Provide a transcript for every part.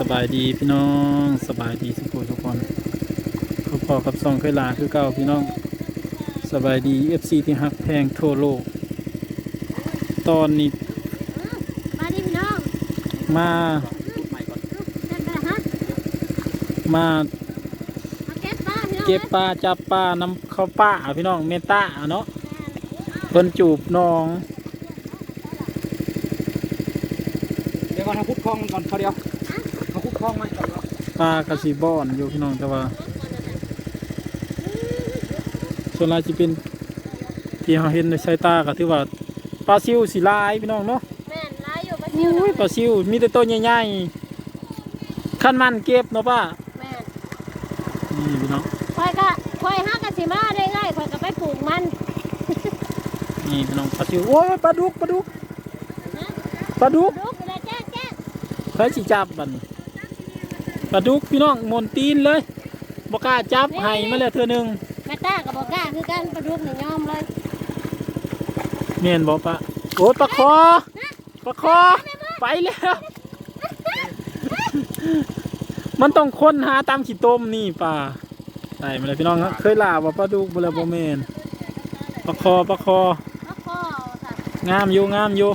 สบายดีพี่น้องสบายดีสุขทุกคนพอพอกับซองเคยลาคือเก่าพี่น้องสบายดีเอฟซีที่ฮักแพงทั่วโลก ตอนนี้มาดิพี่น้องมาเดินไปละฮะมามาเก็บปลาพี่น้องเก็บปลาจับปลาน้ำข้าวป้าพี่น้องเมตตาเนาะเพิ่นจูบน้อง เดี๋ยว ก่อนเอาคุกคลองมันก่อนเขาเดียวเอาคุกคลองมันก่อนปลากระสีบอนอยู่พี่น้องแต่ว่า ส่วนหลายจะเป็นที่เราเห็นในสายตาก็ถือว่าปลาซิวสีลายพี่น้องเนาะแม่นลายอยู่ปลาซิวอุ้ยปลาซิวมีแต่ตัวใหญ่ๆขั้นมันเก็บเนาะป้าแม่นนี่พี่น้องคอยก็คอยฮักกันสิมาได้ไงคอยก็ไปปลูกมันนี่พี่น้องปลาซิวโอ้ยปลาดุกปลาดุกนะปลาดุก ใครสิจับบัดนปลาดุกพี่น้องหมนตีนเลยบ่กล้าจับให้มาแล้วเทื่อหนึงแม่ตากับบอกกล้าคือกันปลาดุกนี่ยอมเลยเมียนบ่ปะโอ้ยปลาคอปลาคอไปแล้ว มันต้องค้นหาตามขี้ต้มนี่ป่าใส่มาเลยพี่น้องครับเคยลาว่าปลาดุกบ่แล้วบ่แม่นปลาคอปลาคอปลาคอค่ะงามอยู่งามอยู่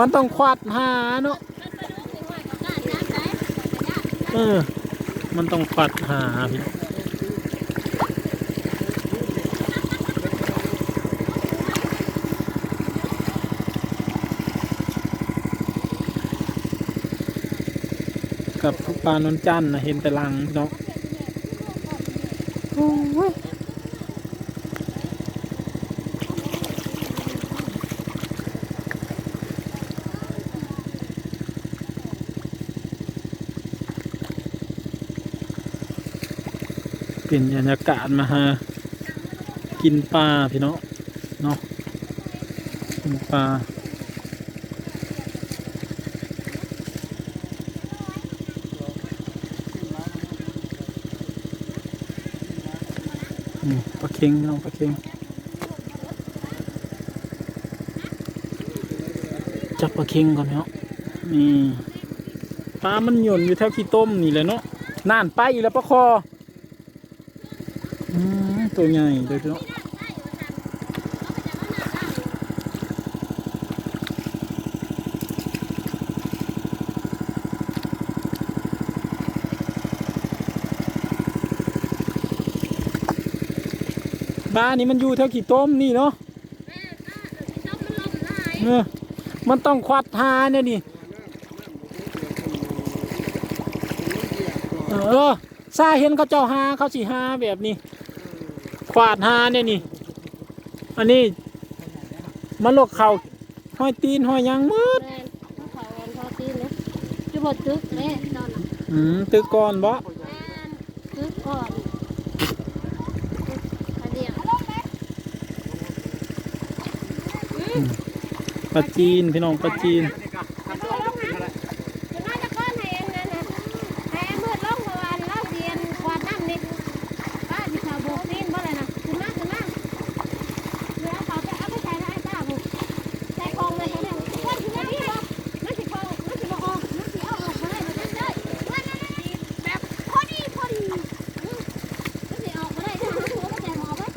มันต้องควัดหาเนาะมันปลาดุกนี่ห้อยก็กล้าจับได้ก็ยากเออ มันต้องควัดหาพี่กับปลานนจันทร์นะเห็นแต่ลังพี่น้อง เป็นบรรยากาศมาฮะกินปลาพี่เน้องเนาะกินปลาปลาเค็งน้องปลาเค็งจับปลาเค็งก่อนเนาะนี่ปลามันหย่นอยู่แถวขี้ต้มนี่เลยเนาะน่านไปอีแล้วปลาคอ ตัวใหญ่เลยเนาะบ้านนี้มันอยู่แถวขี้ต้มนี่เนาะแม่ตาต้องมันลมลายเออมันต้องควัดหาเนี่ยนี่เออซาเห็นเขาเจ้าหาเขาสิหาแบบนี้ขวาดหาเนี่ยนี่ อันนี้มันลกเขาห้อยตีนห้อยหยังมืดแม่นเขาเขาวันพอตีนเลยจุบดตึกเลยตอนนั้นอืมตึกก่อนบ่แม่นตึกก่อนอันเดียวปลาจีนพี่น้องปลาจีน จะน่าจะก้อนให้เองนะนะให้มืดลงเมื่อวานเล่าเรียนกวาดน้ำนี่ป้าที่เขาโบกตีนบ่เลยนะขึ้นมาขึ้นมาเดี๋ยวเขาจะเอาไปใส่ในไอ้ป้าบุกใส่กองเลยเขาเนี่ยก้อนขึ้นมาพี่บอกมันสิกองมันสิบอกออกมันสิเอาออกมาได้มันได้เลยแบบพอดีพอดีมันสิออกมาได้ถ้ามันหัวมันแต่หมอไว้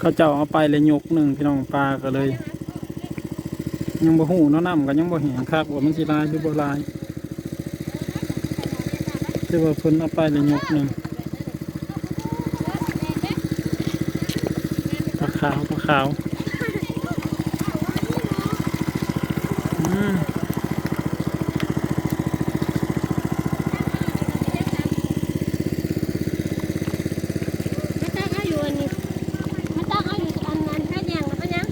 เขาเจ้าเอาไปเลยยกหนึ่งพี่น้องปลาก็เลย ยังบ่หูน้อน้ำก็ยังบ่เห็นครับว่ามันสิลายหรือบ่ลายแต่ว่าเพิ่นเอาไปเลยยกหนึ่งปลาขาวปลาขาวอืม มันตั้งเอาอยู่อันนี้มันตั้งเอาอยู่อันนั้นแค่ยังแล้วก็ยัง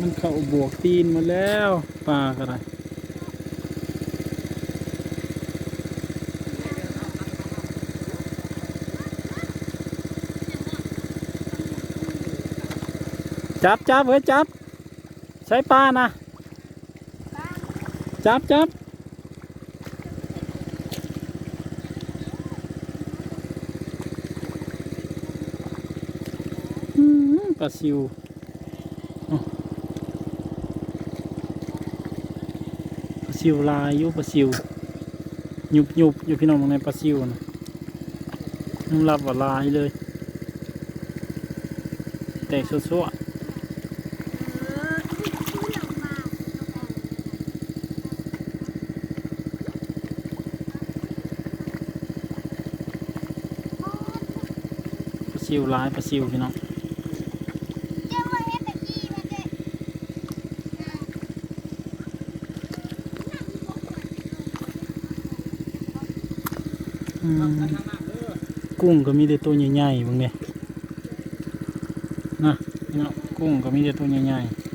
มันเข้า บวกตีนมาแล้วปลาก็ได้จับจับเฮ้ยจับ ใช้ปลานะ จับจับอืมปลาซิวอ๋อปลา ซิวลายอยู่ปลาซิวหยุบหยุบอยู่พี่น้องตรงในปลาซิวนะน้ำรับว่าลายเลย แตกสั่วๆปลาซิวร้ายปลาซิวพี่น้อง กุ้งก็มีแต่ตัวใหญ่ๆบางเนี่ยนะพี่น้องกุ้งก็มีแต่ตัวใหญ่ๆ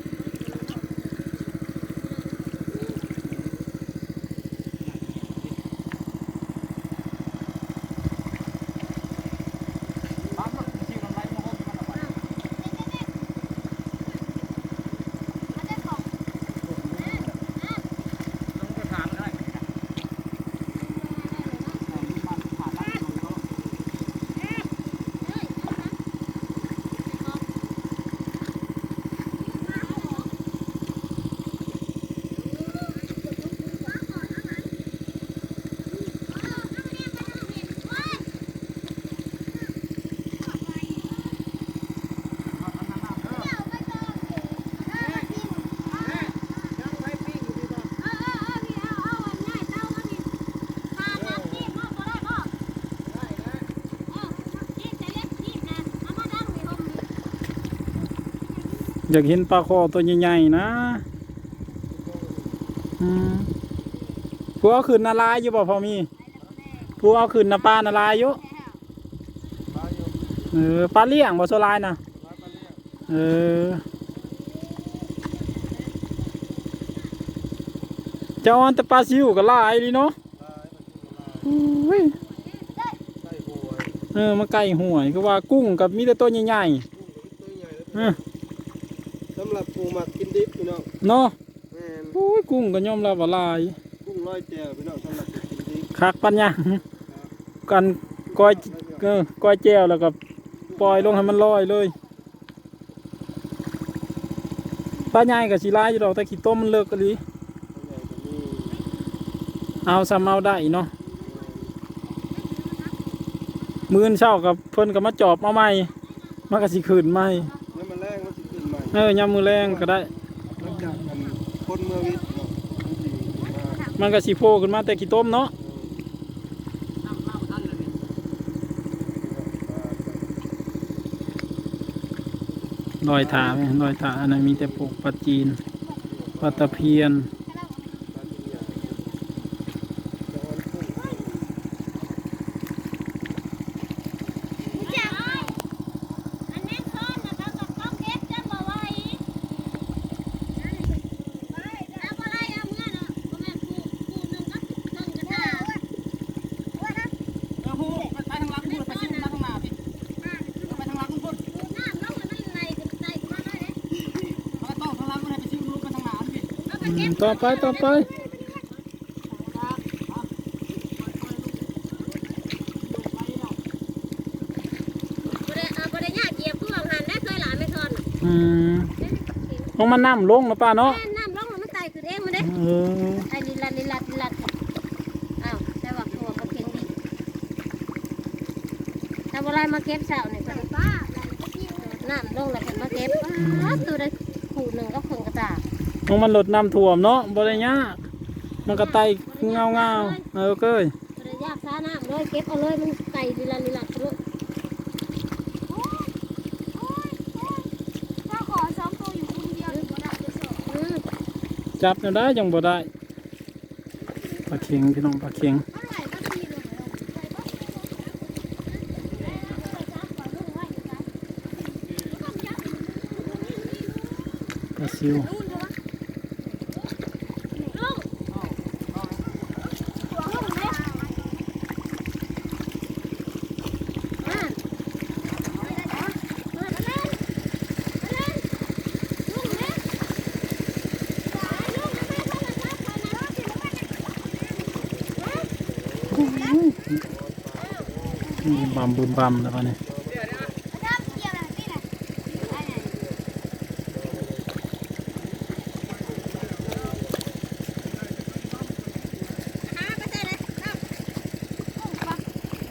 อยากเห็นปลาคอตัวใหญ่ๆนะผู้เอาขึ้นนาลายอยู่บ่พอมีผู้เอาขึ้นนาปลานาลายอยู่เออปลาเลี้ยงบ่โซลายนะเออเจ้าอันแต่ปลาซิวก็ลายดีเนาะอุ้ยเออมาไก่ห่วยคือว่ากุ้งกับมีแต่ตัวใหญ่ๆอ ปูหมักกินดิบพี่น้องเนาะแม่นโอ้ยกุ้งก็ยอมรับว่าหลาย กุ้งร้อยแจวพี่น้องสำหรับกินดิบคักปัญญากันก้อยเออก้อยแจ้วแล้วก็ปล่อยลงให้มันลอยเลยปลาใหญ่กับสีลายอยู่ดอกแต่ขี้ต้มมันเลิกกันดีตัวใหญ่ก็มีเอาซ้ำเอาได้เนาะมือนเช้ากับเพิ่นก็มาจอบเอาใหม่มันก็สิขืนใหม่ เออยำมมือแรงก็ได้หลังจากมันคนเมื่อวิทย์เนาะมันสิมามันก็สีโฟขึ้นมาแต่กี่ต้มเนาะลอยถาไหมลอยถาอันนั้นมีแต่ปลูกปลาจีนปลาตะเพียน ปลาที่ใหญ่แต่วันกุ้ง เออผู้ไปทางหลังผู้ไปซิ่งทางหน้าพี่ไปทางหลังพุ่นมันก็ต้องทางหลังมันให้ไปซิ่งลูกไปทางหน้าพี่ อืม ต่อไปต่อไปอืมลงมาน้ำลงนะป้าเนาะน้ำร้องมันตายคือเองมันเด้เออไอ้ลิลัดลิลัดลิลัดอ้าวแต่ว่าตัวก็เพียงดีแต่เวลามาเก็บเสาเนี่ยก็ป้าน้ำลงแล้วก็มาเก็บป้าตัวได้ขู่หนึ่งก็ครึ่งกระตา ลงมันลดน้ำท่วมเนาะบ่ได้ยากมันก็ไตเงาเงาๆเออเก้ยตัวได้ยากซาน้ำเลยเก็บเอาเลยมันไตลิลัดลิลัดเลยถ้าขอซ้อมตัวอยู่คนเดียวหรือบ่ได้จะสอบอืมจับเนี่ยได้ยังบ่ได้ปลาเค็งพี่น้องปลาเค็งเท่าไหร่ก็ทีเลยไปบ่ปลาซิว นู่นเถอะลุงลุงเนี่ย อ่า มาเล่นมาเล่นลุงเนี่ยสายลุงนะแม่โทรศัพท์เขานะ บึมบัมบึมบัมแล้วปะเนี่ยน้ำเกี่ยวอะไรนี่แหละได้ไงหาไปใส่เลยน้ำโอ้ปะ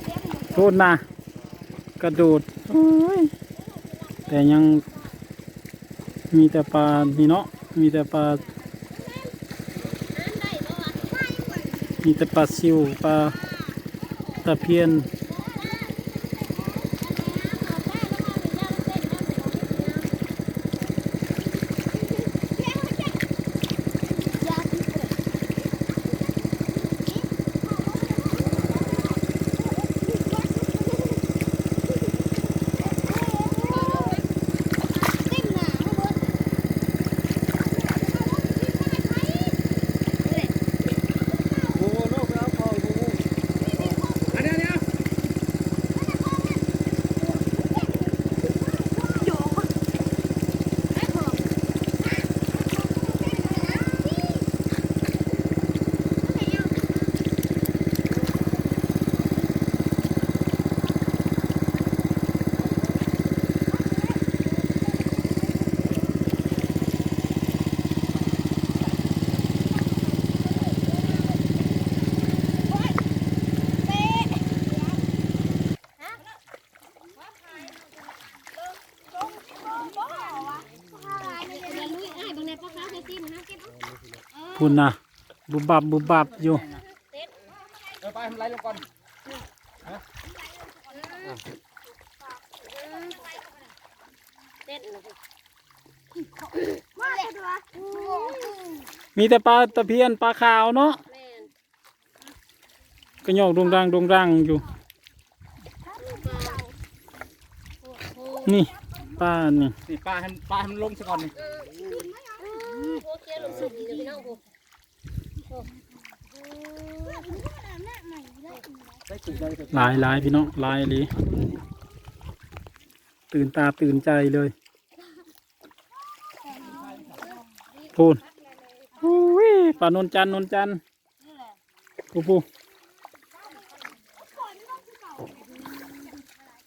เลี้ยงหมูโทษนะกระโดดแต่ยังมีแต่ปลานี่เนาะมีแต่ปลา มีแต่ปลาซิวปลาตะเพียน โอ้โหนกแล้วพอโอ้โห อันนี้อันนี้ พุ่นนะบุบบับบุบบับอยู่เออไปทำไรลงก่อนมาเลยตัวมีแต่ปลาตะเพียนปลาขาวเนาะก็โยกดงดังดงดังอยู่ นี่ป้านี่นี่ปลาให้ปลาให้มันลงซะก่อนนี่ ได้ตื่นได้แต่หลายหลายพี่น้องหลายเลยตื่นตาตื่นใจเลยพูนอุ้ยปลานนจันนนจันปูปู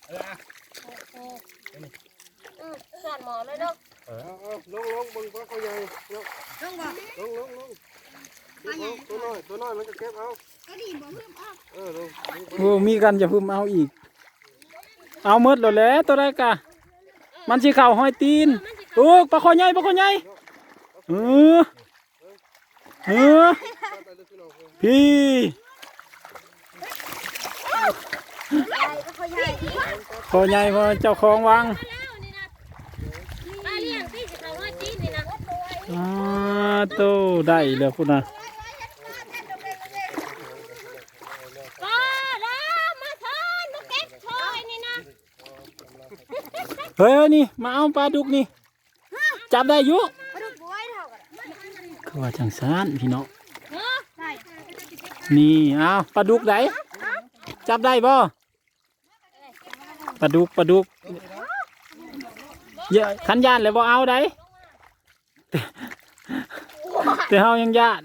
เอออะ ส่วนหมอเลยเนาะ เออเอา ลงลงบนปลาเขาใหญ่ลงลงลงลงลงตัวน้อยตัวน้อยมันก็เก็บเอาก็ดีบ่เพิ่มออกเออลงโอ้มีกันจะพึ่มเอาอีก เอาหมดแล้วแหล้วตัวแรกะมันสิเข่าห้อยตีนโอ้ปลาคอใหญ่ปลาคอใหญ่เออเออไปลยพี่น้องพี่ก็ค่อยใหญ่คอใหญ่พอเจ้าของวัง ป้าเลี้ยงพี่จะเขาว่าจีนนี่นะ อ่าโตได้แล้วพุ่นนะก็แล้วมาทอนมาเก็บคอยนี่นะเฮ้ยนี่มาเอาปลาดุกนี่ จับได้อยุมาดูบ่อยเท่ากันคือว่าจังสานพี่น้องเออได้นี่เอาปลาดุกไหนจับได้บ่ปลาดุกปลาดุกเยอะขันยานเลยบ่เอาได้ แต่เฮายังยาน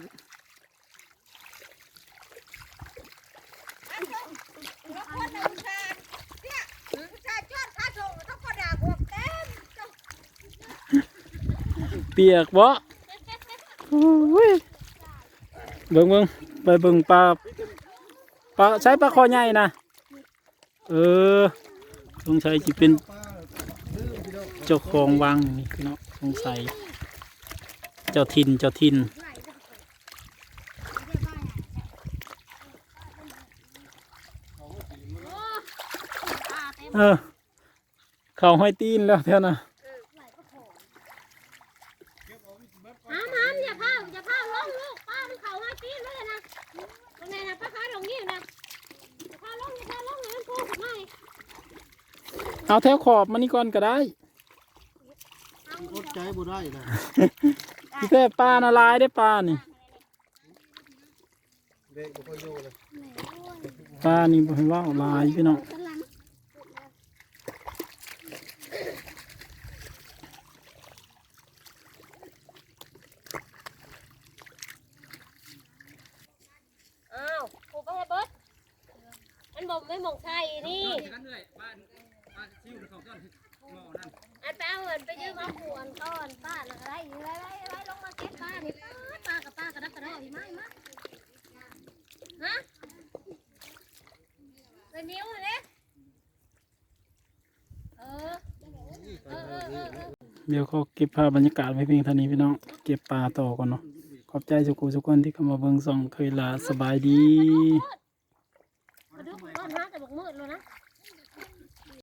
เปียกบ่เบิ่งเบิ่งไปเบิ่งปลาปลาใช้ปลาคอใหญ่นะเออสงสัยจะเป็นเจ้าของวังนี่คือเนาะสงสัย เจ้าทินเจ้าทินเออเขาห้อยตีนแล้วเท่าน่ะหามหามอย่าพาอย่าพาลงลูกป้ามันเขาว่าจีนเลยนะตรงไหนนะป้าขาตรงนี้นะอย่าพาลงอย่าพาลงให้มันพูดไม่เอาแถวขอบมานี่ก่อนก็ได้อดใจบ่ได้นะ พี่แต่ปลาน่ะลายได้ปลานี่ปลานี่บ่ให้ว่าลายพี่น้องอ้าวผูกไปให้เบิดบอกไม่หมกไทยนี่บ้านบ้านชิวสองต้นหม้อนั่น เอาเงินไปยืมเอาขวนก้อนป้าน่ะอะไรไรไรลงมาเก็บป้านี่ป้าป้ากับป้ากระดักกระดอพี่ไม้มาฮะเป็นนิ้วเลยเออเออเออเออเออ เดี๋ยวเขาเก็บภาพบรรยากาศไว้เพียงเท่านี้พี่น้อง เก็บปลาต่อก่อนเนาะ ขอบใจสุกูสุกคนที่เข้ามาเบิ่งส่องเคยลาสบายดีกระดูกก้อนหาแต่บอกมืดเลยนะ